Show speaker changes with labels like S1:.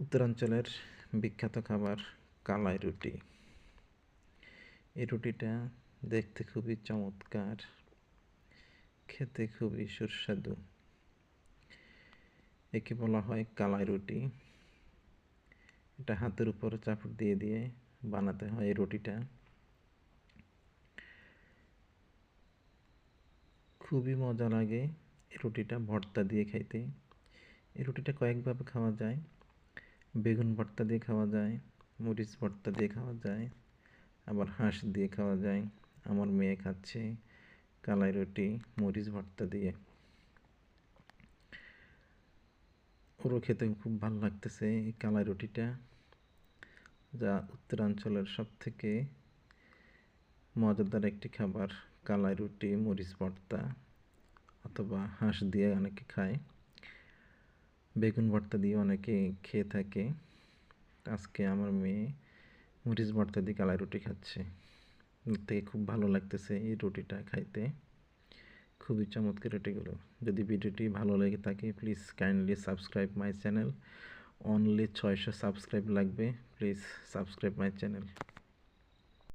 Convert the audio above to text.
S1: উত্তরাঞ্চলের বিখ্যাত খাবার কালাই রুটি। এই রুটিটা দেখতে খুবই চমৎকার, খেতে খুবই সুস্বাদু। একে বলা হয় কালাই রুটি। এটা হাতের উপর চাপড় দিয়ে দিয়ে বানাতে হয় এই রুটিটা। খুবই মজা লাগে এই রুটিটা ভর্তা দিয়ে খাইতে। এই রুটিটা কয়েকভাবে খাওয়া যায়। বেগুন ভর্তা দিয়ে খাওয়া যায়, মরিচ ভর্তা দিয়ে খাওয়া যায়, আবার হাঁস দিয়ে খাওয়া যায়। আমার মেয়ে খাচ্ছে কালাই রুটি, মরিচ ভর্তা দিয়ে। ওরও খেতে খুব ভালো লাগতেছে এই কালাই রুটিটা, যা উত্তরাঞ্চলের সব থেকে মজাদার একটি খাবার। কালাই রুটি, মরিচ ভর্তা, অথবা হাঁস দিয়ে অনেকে খায়। বেগুন ভর্তা দিয়ে অনেকে খেয়ে থাকে। আজকে আমার মেয়ে মরিচ ভর্তা দিয়ে কালাই রুটি খাচ্ছে। থেকে খুব ভালো লাগতেছে এই রুটিটা খাইতে। খুবই চমৎকার রুটিগুলো। যদি ভিডিওটি ভালো লেগে থাকে please kindly subscribe my channel only ছয়শো সাবস্ক্রাইব লাগবে। Please subscribe my channel